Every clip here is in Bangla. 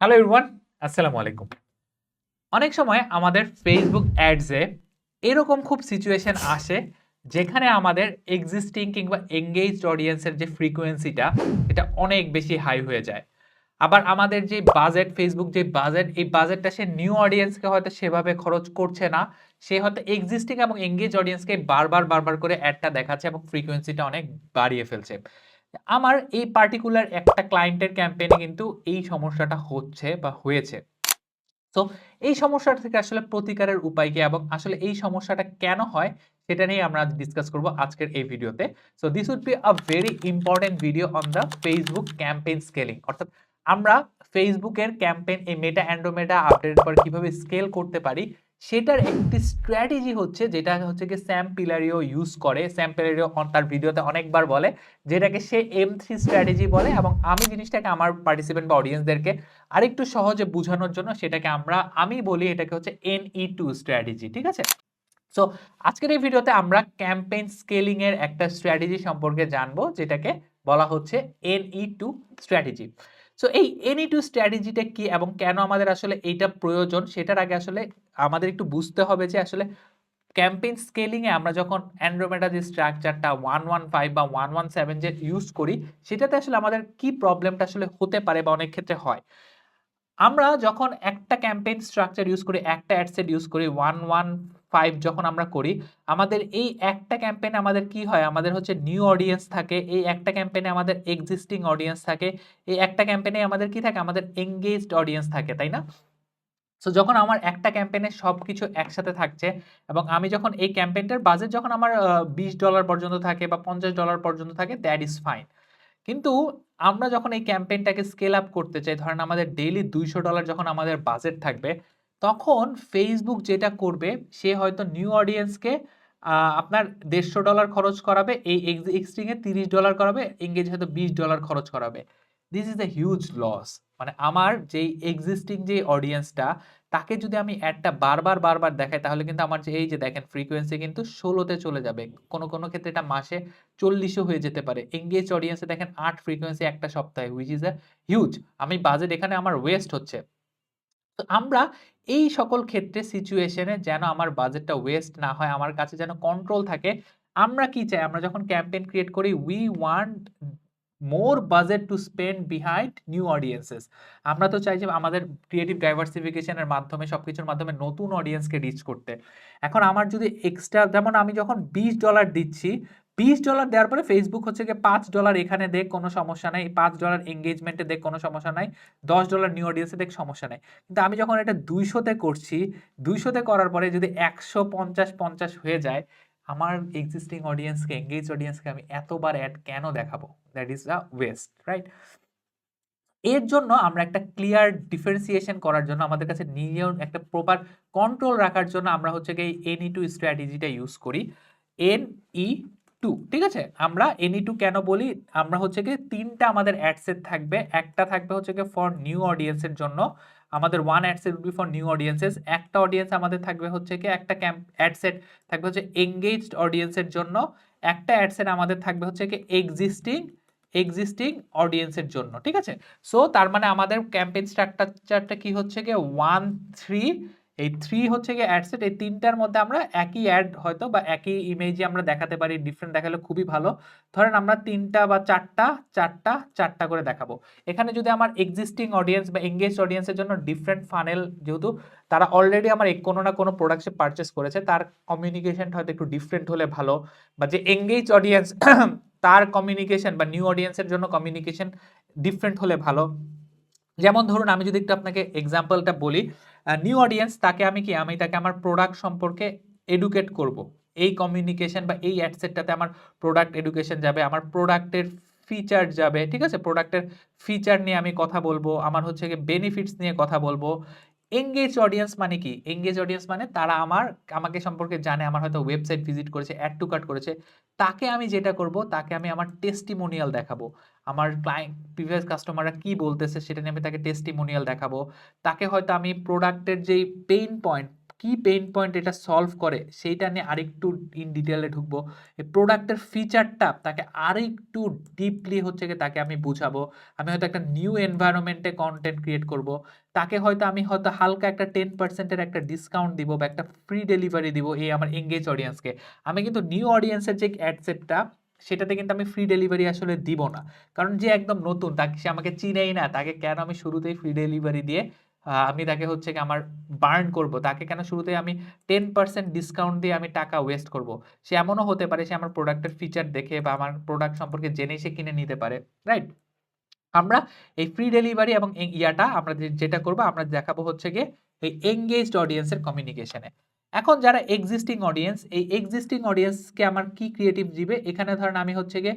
হ্যালো এভরিওয়ান আসসালামু আলাইকুম অনেক সময় আমাদের ফেসবুক অ্যাডসে এরকম খুব সিচুয়েশন আসে যেখানে আমাদের এক্সিস্টিং কিংবা এঙ্গেজড অডিয়েন্সের যে ফ্রিকোয়েন্সিটা এটা অনেক বেশি হাই হয়ে যায়। আবার আমাদের যে বাজেট ফেসবুক যে বাজেট এই বাজেটটা সে নিউ অডিয়েন্সকে হয়তো সেভাবে খরচ করছে না, সে হয়তো এক্সিস্টিং এবং এঙ্গেজ অডিয়েন্সকে বারবার বারবার করে অ্যাডটা দেখাচ্ছে এবং ফ্রিকোয়েন্সিটা অনেক বাড়িয়ে ফেলছে। আমার এই পার্টিকুলার একটা ক্লায়েন্টের ক্যাম্পেইনে কিন্তু এই সমস্যাটা হচ্ছে বা হয়েছে। তো এই সমস্যাটা থেকে আসলে প্রতিকারের উপায় কি এবং আসলে এই সমস্যাটা কেন হয় সেটা নিয়ে আমরা আজ ডিসকাস করব আজকের এই ভিডিওতে। So this would be a very important video on the Facebook campaign scaling অর্থাৎ আমরা ফেসবুকের ক্যাম্পেইন এই মেটা অ্যান্ড্রোমেটা আপডেট পর কীভাবে স্কেল করতে পারি সেটার একটি স্ট্র্যাটেজি হচ্ছে যেটা হচ্ছে কি স্যাম পিলারিও ইউজ করে। স্যাম পিলারিও তার ভিডিওতে অনেকবার বলে যেটাকে সে এম থ্রি স্ট্র্যাটেজি বলে এবং আমি জিনিসটাকে আমার পার্টিসিপেন্ট বা অডিয়েন্সদেরকে আরেকটু সহজে বোঝানোর জন্য সেটাকে আমরা, আমি বলি এটাকে হচ্ছে এন ই টু স্ট্র্যাটেজি ঠিক আছে? সো আজকের এই ভিডিওতে আমরা ক্যাম্পেইন স্কেলিং এর একটা স্ট্র্যাটেজি সম্পর্কে জানব যেটাকে বলা হচ্ছে N E two strategy so এই এনি টু স্ট্র্যাটেজিটা কি এবং কেন আমাদের আসলে এইটা প্রয়োজন সেটার আগে আসলে আমাদের একটু বুঝতে হবে যে আসলে ক্যাম্পেইন স্কেলিংয়ে আমরা যখন অ্যান্ড্রোমেডা যে স্ট্রাকচারটা ওয়ান ওয়ান ফাইভ বা ওয়ান ওয়ান সেভেন যে ইউজ করি, সেটাতে আসলে আমাদের কি প্রবলেমটা আসলে হতে পারে বা অনেক ক্ষেত্রে হয়। আমরা যখন একটা ক্যাম্পেইন স্ট্রাকচার ইউজ করি, একটা অ্যাডসেট ইউজ করি ওয়ান ওয়ান ফাইভ যখন আমরা করি, আমাদের এই একটা ক্যাম্পেইনে আমাদের কি হয়? আমাদের হচ্ছে নিউ অডিয়েন্স থাকে, এই একটা ক্যাম্পেইনে আমাদের এক্সিস্টিং অডিয়েন্স থাকে, এই একটা ক্যাম্পেইনে আমাদের কি থাকে? আমাদের এঙ্গেজড অডিয়েন্স থাকে, তাই না? সো যখন আমার একটা ক্যাম্পেইনে সব কিছু একসাথে থাকছে এবং আমি যখন এই ক্যাম্পেইনটার বাজেট যখন আমার বিশ ডলার পর্যন্ত থাকে বা পঞ্চাশ ডলার পর্যন্ত থাকে দ্যাট ইজ ফাইন কিন্তু আমরা যখন এই ক্যাম্পেইনটাকে স্কেল আপ করতে চাই, ধরেন আমাদের ডেইলি দুইশো ডলার যখন আমাদের বাজেট থাকবে তখন ফেসবুক যেটা করবে, সে হয়তো নিউ অডিয়েন্সকে আপনার দেড়শো ডলার খরচ করাবে, এই এক্সট্রিংয়ে তিরিশ ডলার করাবে এঙ্গেজ হয়তো বিশ ডলার খরচ করাবে। This is a huge loss মানে আমার যেই এক্সিস্টিং যে অডিয়েন্সটা তাকে যদি আমি অ্যাডটা বারবার বারবার দেখাই, তাহলে কিন্তু আমার যে, এই যে দেখেন ফ্রিকোয়েন্সি কিন্তু ষোলোতে চলে যাবে। কোনো কোনো ক্ষেত্রে এটা মাসে চল্লিশও হয়ে যেতে পারে। এঙ্গেজ অডিয়েন্সে দেখেন, আট ফ্রিকোয়েন্সি একটা সপ্তাহে হুইচ ইজ এ হিউজ আমি বাজেট এখানে আমার ওয়েস্ট হচ্ছে। তো আমরা এই সকল ক্ষেত্রে সিচুয়েশনে যেন আমার বাজেটটা ওয়েস্ট না হয়, আমার কাছে যেন কন্ট্রোল থাকে, আমরা কি চাই? আমরা যখন ক্যাম্পেইন ক্রিয়েট করি we want more budget to spend behind new audiences আমরা তো চাই যে আমাদের ক্রিয়েটিভ ডাইভার্সিফিকেশনের মাধ্যমে সব কিছুর মাধ্যমে নতুন অডিয়েন্সকে রিচ করতে। এখন আমার যদি এক্সট্রা যেমন আমি যখন বিশ ডলার দিচ্ছি বিশ ডলার দেওয়ার পরে ফেসবুক হচ্ছে গিয়ে পাঁচ ডলার এখানে দেখ কোনো সমস্যা নেই, পাঁচ ডলার এঙ্গেজমেন্টে দেখ কোনো সমস্যা নাই, দশ ডলার নিউ অডিয়েন্সে দেখ সমস্যা নেই। কিন্তু আমি যখন এটা দুইশোতে করছি দুইশোতে করার পরে যদি একশো পঞ্চাশ পঞ্চাশ হয়ে যায়, আমার এক্সিস্টিং অডিয়েন্সকে এঙ্গেজ অডিয়েন্সকে আমি এতবার অ্যাড কেন দেখাবো? That is a waste right এর জন্য আমরা একটা ক্লিয়ার ডিফারেন্সিয়েশন করার জন্য আমাদের কাছে নিজেও একটা প্রপার কন্ট্রোল রাখার জন্য আমরা হচ্ছে গিয়ে এন ই টু স্ট্র্যাটেজিটা ইউজ করি। এন ই টু ঠিক আছে? আমরা এনি টু কেন বলি? আমরা হচ্ছে কি তিনটা আমাদের অ্যাডসেট থাকবে। একটা থাকবে হচ্ছে গিয়ে ফর নিউ অডিয়েন্সের জন্য। আমাদের one ad set will be for new audiences একটা অডিয়েন্স আমাদের থাকবে হচ্ছে কি একটা ক্যাম্প অ্যাডসেট থাকবে হচ্ছে এঙ্গেজড অডিয়েন্সের জন্য। একটা অ্যাডসেট আমাদের থাকবে হচ্ছে কি এক্সিস্টিং এক্সিস্টিং অডিয়েন্সের জন্য, ঠিক আছে? সো তার মানে আমাদের ক্যাম্পেইন স্ট্রাকচারটা কি হচ্ছে কি ওয়ান থ্রি এই থ্রি হচ্ছে গিয়ে অ্যাডসেট এই তিনটার মধ্যে আমরা একই অ্যাড হয়তো বা একই ইমেজে আমরা দেখাতে পারি ডিফারেন্ট দেখালে খুবই ভালো। ধরেন আমরা তিনটা বা চারটা চারটা চারটা করে দেখাবো। এখানে যদি আমার এক্সিস্টিং অডিয়েন্স বা এঙ্গেজ অডিয়েন্সের জন্য ডিফারেন্ট ফানেল যেহেতু তারা অলরেডি আমার কোনো না কোনো প্রোডাক্টে পারচেস করেছে, তার কমিউনিকেশনটা হয়তো একটু ডিফারেন্ট হলে ভালো। বা যে এঙ্গেজ অডিয়েন্স তার কমিউনিকেশন বা নিউ অডিয়েন্সের জন্য কমিউনিকেশন ডিফারেন্ট হলে ভালো। যেমন ধরুন, আমি যদি একটু আপনাকে এক্সাম্পলটা বলি নিউ অডিয়েন্স তাকে আমি কি, আমি তাকে আমার প্রোডাক্ট সম্পর্কে এডুকেট করব। এই কমিউনিকেশন বা এই অ্যাডসেটটাতে আমার প্রোডাক্ট এডুকেশন যাবে, আমার প্রোডাক্টের ফিচার যাবে, ঠিক আছে? প্রোডাক্টের ফিচার নিয়ে আমি কথা বলব, আমার হচ্ছে গিয়ে বেনিফিটস নিয়ে কথা বলব। এঙ্গেজ অডিয়েন্স মানে কি? এঙ্গেজ অডিয়েন্স মানে তারা আমার, আমাকে সম্পর্কে জানে, আমার হয়তো ওয়েবসাইট ভিজিট করেছে অ্যাড টু কার্ট করেছে। তাকে আমি যেটা করব, তাকে আমি আমার টেস্টিমোনিয়াল দেখাবো। আমার ক্লায়েন্ট প্রিভিয়াস কাস্টমাররা কি বলতেছে সেটা নিয়ে আমি তাকে টেস্টিমোনিয়াল দেখাবো। তাকে হয়তো আমি প্রোডাক্টের যেই পেইন পয়েন্ট কি পেইন পয়েন্ট এটা সলভ করে, সেইটা নিয়ে আরেকটু ইন ডিটেলে ঢুকবো। এই প্রোডাক্টের ফিচারটা তাকে আরেকটু ডিপলি হচ্ছে গিয়ে তাকে আমি বুঝাবো। আমি হয়তো একটা নিউ এনভায়রনমেন্টে কন্টেন্ট ক্রিয়েট করব। তাকে হয়তো আমি হয়তো হালকা একটা টেন পার্সেন্টের একটা ডিসকাউন্ট দিব বা একটা ফ্রি ডেলিভারি দিব এই আমার এঙ্গেজ অডিয়েন্সকে আমি কিন্তু নিউ অডিয়েন্সের যে অ্যাডসেটটা সেটাতে কিন্তু আমি ফ্রি ডেলিভারি আসলে দিব না। কারণ যে একদম নতুন, তাকে সে আমাকে চিনেই না, তাকে কেন আমি শুরুতেই ফ্রি ডেলিভারি দিয়ে আমি তাকে হচ্ছে কি আমার বার্ন করব, তাকে কেন শুরুতে আমি টেন পার্সেন্ট ডিসকাউন্ট দিয়ে আমি টাকা ওয়েস্ট করব? সে এমনও হতে পারে, সে আমার প্রোডাক্টের ফিচার দেখে বা আমার প্রোডাক্ট সম্পর্কে জেনে সে কিনে নিতে পারে রাইট আমরা এই ফ্রি ডেলিভারি এবং ইয়াটা আমরা যেটা করব, আমরা দেখাবো হচ্ছে গিয়ে এই এঙ্গেজড অডিয়েন্সের কমিউনিকেশনে এখন যারা এক্সিস্টিং অডিয়েন্স এই এক্সিস্টিং অডিয়েন্সকে আমার কি ক্রিয়েটিভ দিবে? এখানে ধরেন আমি হচ্ছে গিয়ে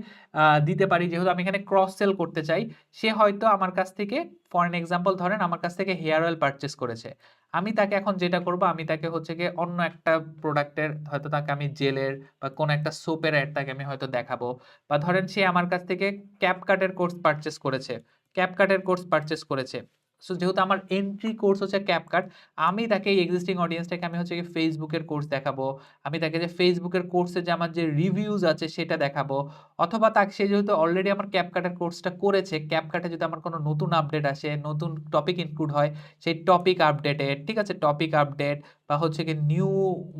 দিতে পারি, যেহেতু আমি এখানে ক্রস সেল করতে চাই, সে হয়তো আমার কাছ থেকে ফর এন এক্সাম্পল ধরেন, আমার কাছ থেকে হেয়ার অয়েল পারচেস করেছে। আমি তাকে এখন যেটা করব, আমি তাকে হচ্ছে গিয়ে অন্য একটা প্রোডাক্টের হয়তো তাকে আমি জেলের বা কোনো একটা সোপের অ্যাড তাকে আমি হয়তো দেখাবো। বা ধরেন সে আমার কাছ থেকে ক্যাপকাটের কোর্স পারচেস করেছে। ক্যাপকাটের কোর্স পারচেস করেছে। সো যেহেতু আমার এন্ট্রি কোর্স হচ্ছে ক্যাপকাট আমি তাকে এক্সিস্টিং অডিয়েন্সটাকে আমি হচ্ছে ফেসবুকের কোর্স দেখাবো। আমি তাকে যে ফেসবুকের কোর্সে যে আমার যে রিভিউজ আছে সেটা দেখাবো। অথবা তাকে, সে যেহেতু অলরেডি আমার ক্যাপকাটের কোর্সটা করেছে ক্যাপকাটে যদি আমার কোনো নতুন আপডেট আসে, নতুন টপিক ইনক্লুড হয়, সেই টপিক আপডেটেড ঠিক আছে টপিক আপডেট বা হচ্ছে কি নিউ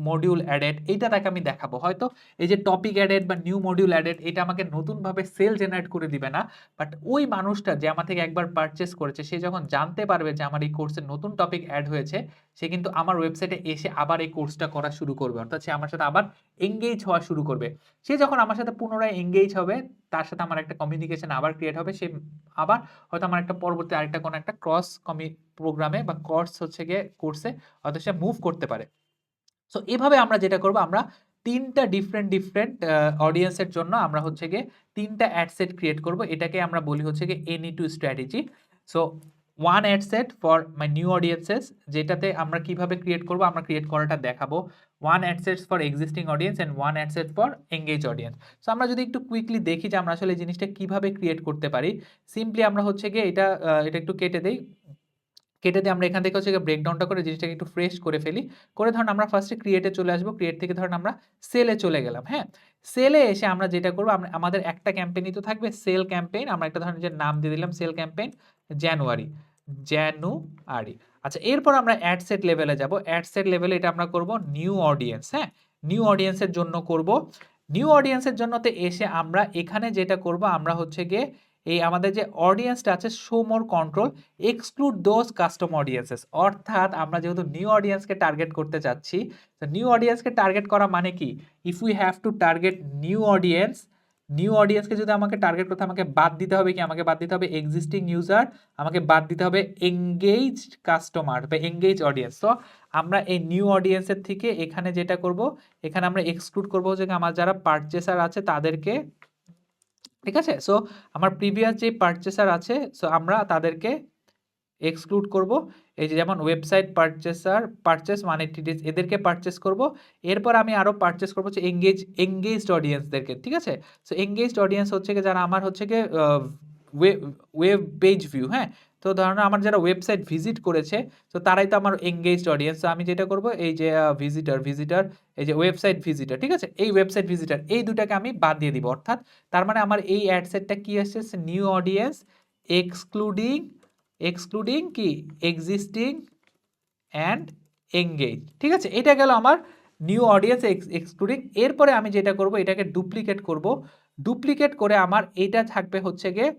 মডিউল অ্যাডেড এইটা তাকে আমি দেখাবো। হয়তো এই যে টপিক অ্যাডেড বা নিউ মডিউল অ্যাডেড এটা আমাকে নতুনভাবে সেল জেনারেট করে দিবে না বাট ওই মানুষটা যে আমার থেকে একবার পারচেস করেছে, সে যখন জানতে পারবে যে আমার এই কোর্সে নতুন টপিক অ্যাড হয়েছে সে কিন্তু আমার ওয়েবসাইটে এসে আবার এই কোর্সটা করা শুরু করবে। অর্থাৎ সে আমার সাথে আবার এঙ্গেজ হওয়া শুরু করবে। সে যখন আমার সাথে পুনরায় এঙ্গেজ হবে, তার সাথে আমার একটা কমিউনিকেশন আবার ক্রিয়েট হবে। সে আবার হয়তো আমার একটা পরবর্তী আরেকটা কোনো একটা ক্রস কমি প্রোগ্রামে বা কোর্স হচ্ছে গিয়ে কোর্সে হয়তো সে মুভ করতে পারে। সো এভাবে আমরা যেটা করব, আমরা তিনটা ডিফারেন্ট ডিফারেন্ট অডিয়েন্সের জন্য আমরা হচ্ছে গিয়ে তিনটা অ্যাডসেট ক্রিয়েট করব। এটাকে আমরা বলি হচ্ছে গিয়ে any two strategy so one ad set for my new audiences যেটাতে আমরা কীভাবে ক্রিয়েট করব, আমরা ক্রিয়েট করাটা দেখাবো। One ad sets for existing audience and one ad set for engage audience so আমরা যদি একটু কুইকলি দেখি যে আমরা আসলে জিনিসটা কীভাবে ক্রিয়েট করতে পারি। সিম্পলি আমরা হচ্ছে গিয়ে এটা এটা একটু কেটে দেই। কেটে দিয়ে আমরা এখান থেকে হচ্ছে ব্রেকডাউনটা করে জিনিসটাকে একটু ফ্রেশ করে ফেলি। করে ধরুন আমরা ফার্স্টে ক্রিয়েটে চলে আসব। ক্রিয়েট থেকে ধরুন আমরা সেলে চলে গেলাম হ্যাঁ? সেলে এসে আমরা যেটা করব আমাদের একটা ক্যাম্পেইনই তো থাকবে সেল ক্যাম্পেইন আমরা একটা ধরুন যে নাম দিয়ে দিলাম সেল ক্যাম্পেইন জানুয়ারি জানুয়ারি। আচ্ছা এরপর আমরা অ্যাড সেট লেভেলে যাব। অ্যাড সেট লেভেলে এটা আমরা করব নিউ অডিয়েন্স হ্যাঁ? নিউ অডিয়েন্সের জন্য করব। নিউ অডিয়েন্সের জন্যতে এসে আমরা এখানে যেটা করব, আমরা হচ্ছে গিয়ে এই আমাদের যে অডিয়েন্সটা আছে show more control exclude those custom audiences অর্থাৎ আমরা যেহেতু নিউ অডিয়েন্সকে টার্গেট করতে চাচ্ছি, তো নিউ অডিয়েন্সকে টার্গেট করা মানে কি? If we have to target new audience new অডিয়েন্সকে যদি আমাকে টার্গেট করতে আমাকে বাদ দিতে হবে কি? আমাকে বাদ দিতে হবে এক্সিস্টিং ইউজার আমাকে বাদ দিতে হবে এঙ্গেজ কাস্টমার বা এঙ্গেজ অডিয়েন্স তো আমরা এই নিউ অডিয়েন্সের থেকে এখানে যেটা করব, এখানে আমরা এক্সক্লুড করব যে আমার যারা পারচেসার আছে তাদেরকে, ঠিক আছে? সো আমার প্রিভিয়াস যে পারচেসার আছে সো আমরা তাদেরকে এক্সক্লুড করব। এই যে যেমন ওয়েবসাইট পারচেসার পারচেস মানে টিডিস এদেরকে পারচেস করব। এরপর আমি আরও পারচেস করব হচ্ছে এঙ্গেজ এঙ্গেজড অডিয়েন্সদেরকে ঠিক আছে? সো এঙ্গেজড অডিয়েন্স হচ্ছে কি যারা আমার হচ্ছে কি ওয়েব পেজ ভিউ হ্যাঁ? তো ধরুন আমার যারা ওয়েবসাইট ভিজিট করেছে, তো তারাই তো আমার এঙ্গেজড অডিয়েন্স তো আমি যেটা করব, এই যে ভিজিটার ভিজিটার এই যে ওয়েবসাইট ভিজিটার ঠিক আছে? এই ওয়েবসাইট ভিজিটার এই দুটাকে আমি বাদ দিয়ে দিব। অর্থাৎ তার মানে আমার এই অ্যাড সেটটা কি আসছে? নিউ অডিয়েন্স এক্সক্লুডিং এক্সক্লুডিং কি? এক্সিস্টিং অ্যান্ড এঙ্গেজ ঠিক আছে? এটা গেল আমার নিউ অডিয়েন্স এক্সক্লুডিং এরপরে আমি যেটা করব, এটাকে ডুপ্লিকেট করব। ডুপ্লিকেট করে আমার এটা থাকবে হচ্ছে গিয়ে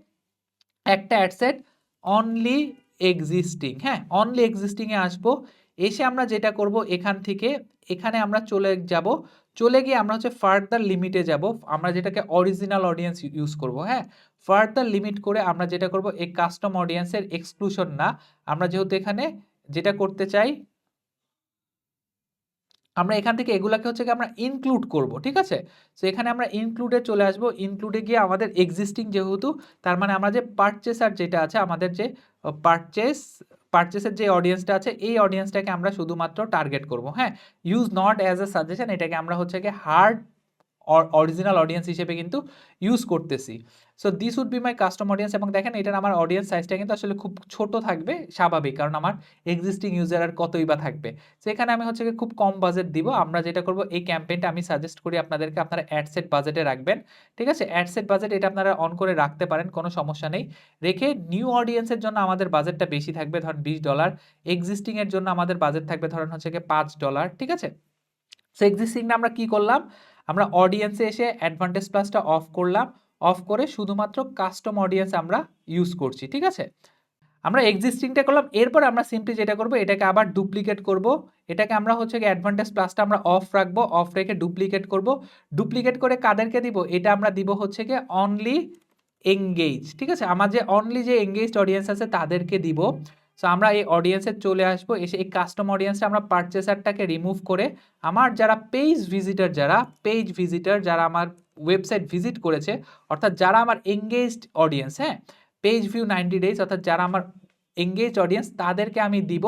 একটা অ্যাডসেট অনলি এক্সিস্টিং হ্যাঁ অনলি এক্সিস্টিংয়ে আসব। এসে আমরা যেটা করব এখান থেকে, এখানে আমরা চলে যাব চলে গিয়ে আমরা হচ্ছে ফার্দার লিমিটে যাব। আমরা যেটাকে অরিজিনাল অডিয়েন্স ইউজ করব হ্যাঁ? ফার্দার লিমিট করে আমরা যেটা করব, এই কাস্টম অডিয়েন্সের এক্সক্লুশন না। আমরা যেহেতু এখানে যেটা করতে চাই আমরা এখান থেকে এগুলাকে হচ্ছে আমরা ইনক্লুড করব, ঠিক আছে? সো এখানে আমরা ইনক্লুডে চলে আসব। ইনক্লুডে গিয়ে আমাদের এক্সিস্টিং যেহেতু, তার মানে আমরা যে পারচেসার যেটা আছে, আমাদের যে পারচেস পারচেসের যে অডিয়েন্সটা আছে, এই অডিয়েন্সটাকে আমরা শুধুমাত্র টার্গেট করব হ্যাঁ? Use not as a suggestion এটাকে আমরা হচ্ছে গিয়ে হার্ড অরিজিনাল অডিয়েন্স হিসেবে কিন্তু ইউজ করতেছি। So this would be my custom audience এবং দেখেন এটার আমার অডিয়েন্স সাইজটা কিন্তু আসলে খুব ছোট থাকবে, স্বাভাবিক, কারণ আমার এক্সিস্টিং ইউজার আর কতই বা থাকবে। তো এখানে আমি হচ্ছে খুব কম বাজেট দিব। আমরা যেটা করব, এই ক্যাম্পেইনটা আমি সাজেস্ট করি আপনাদেরকে আপনারা অ্যাডসেট বাজেটে রাখবেন। ঠিক আছে? অ্যাডসেট বাজেট এটা আপনারা অন করে রাখতে পারেন, কোনো সমস্যা নেই। রেখে নিউ অডিয়েন্সের জন্য আমাদের বাজেটটা বেশি থাকবে, ধরেন বিশ ডলার এক্সিস্টিংয়ের জন্য আমাদের বাজেট থাকবে, ধরেন হচ্ছে গিয়ে পাঁচ ডলার ঠিক আছে? সো এক্সিস্টিংটা আমরা কি করলাম? আমরা অডিয়েন্সে এসে অ্যাডভান্টেজ প্লাসটা অফ করলাম অফ করে শুধুমাত্র কাস্টম অডিয়েন্স আমরা ইউজ করছি, ঠিক আছে? আমরা এক্সিস্টিংটা করলাম, এরপর আমরা সিম্পলি যেটা করব, এটাকে আবার ডুপ্লিকেট করব, এটাকে আমরা হচ্ছে কি অ্যাডভান্টেজ প্লাসটা আমরা অফ রাখব অফ রেখে ডুপ্লিকেট করব ডুপ্লিকেট করে কাদেরকে দিব, এটা আমরা দিব হচ্ছে কি অনলি এঙ্গেজ ঠিক আছে? আমার যে অনলি যে এঙ্গেজড অডিয়েন্স আছে তাদেরকে দিব সো আমরা এই অডিয়েন্সে চলে আসব, এসে এই কাস্টম অডিয়েন্সে আমরা পারচেসারটাকে রিমুভ করে আমার যারা পেজ ভিজিটার যারা পেজ ভিজিটার যারা আমার ওয়েবসাইট ভিজিট করেছে, অর্থাৎ যারা আমার এঙ্গেজড অডিয়েন্স হ্যাঁ? পেজ ভিউ নাইনটি ডেজ অর্থাৎ যারা আমার এঙ্গেজ অডিয়েন্স তাদেরকে আমি দিব।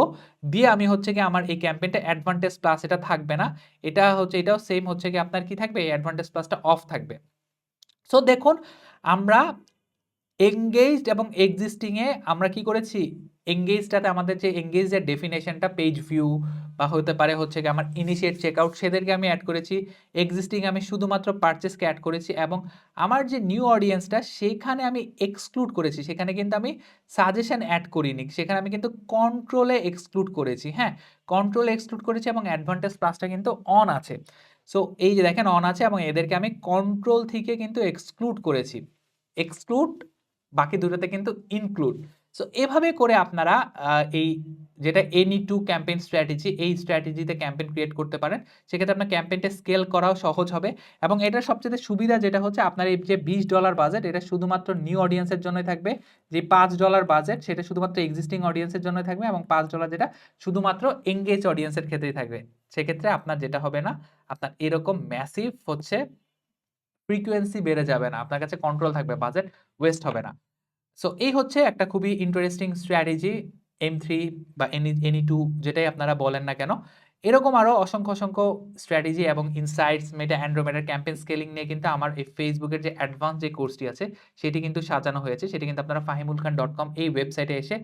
দিয়ে আমি হচ্ছে কি আমার এই ক্যাম্পেইনটা অ্যাডভান্টেজ প্লাস এটা থাকবে না। এটা হচ্ছে, এটাও সেম হচ্ছে কি আপনার কি থাকবে? এই অ্যাডভান্টেজ প্লাসটা অফ থাকবে। সো দেখুন, আমরা এঙ্গেজড এবং এক্সিস্টিংয়ে আমরা কি করেছি? এঙ্গেজটাতে আমাদের যে এঙ্গেজের ডেফিনেশনটা পেজ ভিউ বা হতে পারে হচ্ছে কি আমার ইনিশিয়েট চেকআউট সেদেরকে আমি অ্যাড করেছি। এক্সিস্টিং আমি শুধুমাত্র পারচেসকে অ্যাড করেছি এবং আমার যে নিউ অডিয়েন্সটা সেখানে আমি এক্সক্লুড করেছি। সেখানে কিন্তু আমি সাজেশন অ্যাড করিনি। সেখানে আমি কিন্তু কন্ট্রোলে এক্সক্লুড করেছি। হ্যাঁ কন্ট্রোলে এক্সক্লুড করেছি এবং অ্যাডভান্টেজ প্লাসটা কিন্তু অন আছে। সো এই যে দেখেন অন আছে এবং এদেরকে আমি কন্ট্রোল থেকে কিন্তু এক্সক্লুড করেছি। এক্সক্লুড বাকি দুটোতে কিন্তু ইনক্লুড সো এভাবে করে আপনারা এই যেটা এনি টু ক্যাম্পেইন স্ট্র্যাটেজি এই স্ট্র্যাটেজিতে ক্যাম্পেইন ক্রিয়েট করতে পারেন। সেক্ষেত্রে আপনার ক্যাম্পেইনটা স্কেল করাও সহজ হবে এবং এটার সবচেয়ে সুবিধা যেটা হচ্ছে, আপনার এই যে বিশ ডলার বাজেট এটা শুধুমাত্র নিউ অডিয়েন্সের জন্যই থাকবে। যে পাঁচ ডলার বাজেট সেটা শুধুমাত্র এক্সিস্টিং অডিয়েন্সের জন্যই থাকবে এবং পাঁচ ডলার যেটা শুধুমাত্র এঙ্গেজ অডিয়েন্সের ক্ষেত্রেই থাকবে। সেক্ষেত্রে আপনার যেটা হবে না, আপনার এরকম ম্যাসিভ হচ্ছে ফ্রিকোয়েন্সি বেড়ে যাবে না। আপনার কাছে কন্ট্রোল থাকবে বাজেট ওয়েস্ট হবে না। সো এই হচ্ছে একটা খুবই ইন্টারেস্টিং স্ট্র্যাটেজি এম থ্রি বা N E N E two যেটাই আপনারা বলেন না কেন এরকম আরও অসংখ্য অসংখ্য স্ট্র্যাটেজি এবং ইনসাইটস মেটা অ্যান্ড্রোমেটার ক্যাম্পেইন স্কেলিং নিয়ে কিন্তু আমার এই ফেসবুকের যে অ্যাডভান্স যে কোর্সটি আছে, সেটি কিন্তু সাজানো হয়েছে। সেটি কিন্তু আপনারা ফাহিমুল খান ডট কম এই ওয়েবসাইটে এসে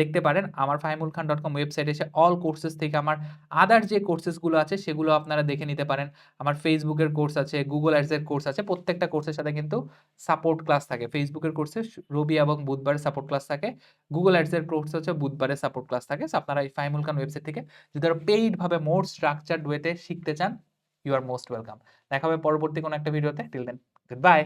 দেখতে পারেন। আমার ফাহিমুল খান ডট কম ওয়েবসাইটে এসে অল কোর্সেস থেকে আমার আদার যে কোর্সেসগুলো আছে, সেগুলো আপনারা দেখে নিতে পারেন। আমার ফেসবুকের কোর্স আছে গুগল অ্যাডসের কোর্স আছে, প্রত্যেকটা কোর্সের সাথে কিন্তু সাপোর্ট ক্লাস থাকে। ফেসবুকের কোর্সে রবি এবং বুধবারে সাপোর্ট ক্লাস থাকে। গুগল অ্যাডসের কোর্স হচ্ছে বুধবারে সাপোর্ট ক্লাস থাকে। আপনারা এই ফাহিমুল খান ওয়েবসাইট থেকে যদি আরও পেইড ভাবে মোর স্ট্রাকচার ডুয়েতে শিখতে চান ইউ আর মোস্ট ওয়েলকাম দেখা হবে পরবর্তী কোনো একটা ভিডিওতে টিল দেন গুড বাই